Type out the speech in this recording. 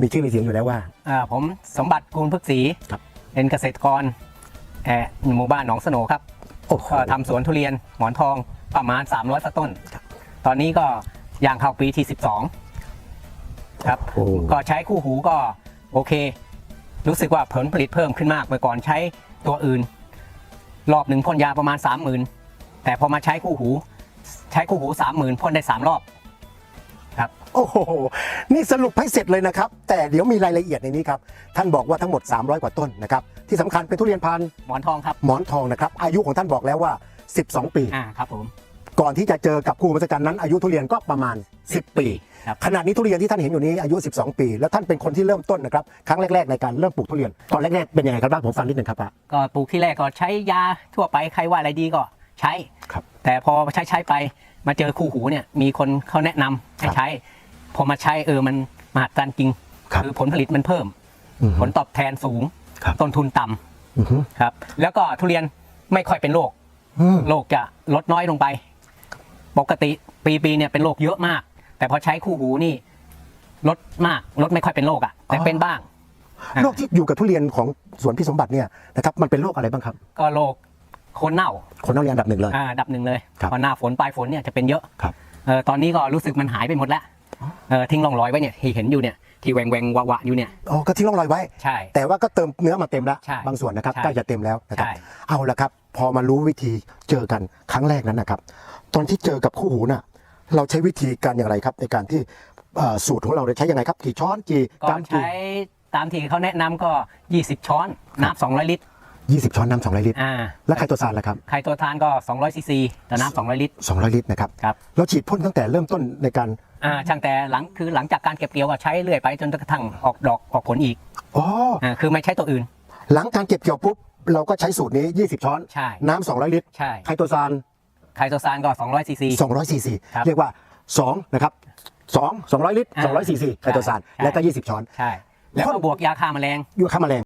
มีชื่อมีเสียงอยู่แล้วว่า อ่าผมสมบัติกูลพฤกษีครับ เป็นเกษตรกรแห่หมู่บ้านหนองสโหนครับโอ้โหก็ทำสวนทุเรียนหมอนทองประมาณ 300กว่าต้นครับตอนนี้ก็ย่างเข้าปีที่ 12 ครับ โอ้ก็ใช้คู่หูก็โอเค รู้สึกว่าผลผลิตเพิ่มขึ้นมากเมื่อก่อนใช้ตัวอื่น รอบหนึ่งพ่นยาประมาณ 30,000 แต่พอมาใช้คู่หู ใช้คู่หู 30,000พ่นได้ 3 รอบ ครับ โอ้โห นี่สรุปให้เสร็จเลยนะครับ แต่เดี๋ยวมีรายละเอียดในนี้ครับ ท่านบอกว่าทั้งหมด 300 กว่าต้นนะครับ ที่สำคัญเป็นทุเรียนพันธุ์หมอนทองครับหมอนทองนะครับ อายุของท่านบอกแล้วว่า 12 ปี อ่าครับผม ก่อนที่จะเจอกับครูมหัศจรรย์นั้นอายุทุเรียนก็ประมาณ 10 ปี ครับขนาดนี้ทุเรียนที่ท่านเห็นอยู่นี้อายุ 12 ปี แล้วท่านเป็นคนที่เริ่มต้นนะครับครั้งแรกๆในการเริ่มปลูกทุเรียนตอนแรกๆเป็นยังไงครับบ้างผมฟังนิดหนึ่งครับป้า ก็ปลูกที่แรกก็ใช้ยาทั่วไปใครว่าอะไรดีก็ใช้ ครับ แต่พอใช้ใช้ไป มาเจอคู่หูเนี่ยมีคนเขาแนะนำให้ครับใช้ พอมาใช้เออมันมหัศจรรย์จริงครับอผลผลิตมันเพิ่ม อือฮึผลตอบแทนสูง ครับ ต้นทุนต่ำอือฮึครับ แล้วก็ทุเรียนไม่ค่อยเป็นโรคอืม โรคจะลดน้อยลงไป ปกติปีปีๆเนี่ยเป็นโรคเยอะมาก แต่พอใช้คู่หูนี่ลดมากลดไม่ค่อยเป็นโรคอะแต่เป็นบ้าง โรคที่อยู่กับทุเรียนของสวนพี่สมบัติเนี่ยนะครับมันเป็นโรคอะไรบ้างครับ ก็โรค โคนเน่าคนต้องเรียนอันดับหนึ่งเลย อ่าอันดับหนึ่งเลยครับ พอหน้าฝนปลายฝนเนี่ยจะเป็นเยอะครับ เออตอนนี้ก็รู้สึกมันหายไปหมดแล้วเออทิ้งร่องรอยไว้เนี่ยที่เห็นอยู่เนี่ยที่แหวงแหวงวะวะอยู่เนี่ยอ๋อ ก็ทิ้งร่องรอยไว้ ใช่ แต่ว่าก็เติมเนื้อมาเต็มแล้ว ใช่บางส่วนนะครับใช่ใกล้จะเต็มแล้วนะครับ ใช่ เอาละครับ พอมารู้วิธีเจอกันครั้งแรกนั้นนะครับ ตอนที่เจอกับคู่หูน่ะ เราใช้วิธีการอย่างไรครับ ในการที่เอ่อสูตรของเราเนี่ยใช้ยังไงครับ กี่ช้อนกี่ก็กรัมกี่ ใช้ตามที่เขาแนะนำก็ 20 ช้อนน้ำ200 ลิตร ยี่สิบช้อนน้ำสองร้อยลิตร อ่าแล้วไข่ตัวซานล่ะครับ ไข่ตัวทานก็200ซีซีต่อน้ำ200 ลิตรสองร้อยลิตรนะครับ ครับ เราฉีดพ่นตั้งแต่เริ่มต้นในการ อ่าช่างแต่หลังคือหลังจากการเก็บเกี่ยวก็ใช้เรื่อยไปจนกระทั่งออกดอกออกผลอีก อ๋อ อ่าคือไม่ใช้ตัวอื่น หลังการเก็บเกี่ยวปุ๊บ เราก็ใช้สูตรนี้ 20 ช้อน ใช่ น้ำ200 ลิตร ใช่ไข่ตัวซานไข่ตัวทานก็200ซีซี 200ซีซี ครับเรียกว่า 2 นะครับ 2 200 ลิตร อ่า200ซีซีไข่ตัวซาน ใช่ แล้วก็ 20 ช้อน ใช่ แล้วก็บวกยาฆ่าแมลงอยู่ข้าแมลง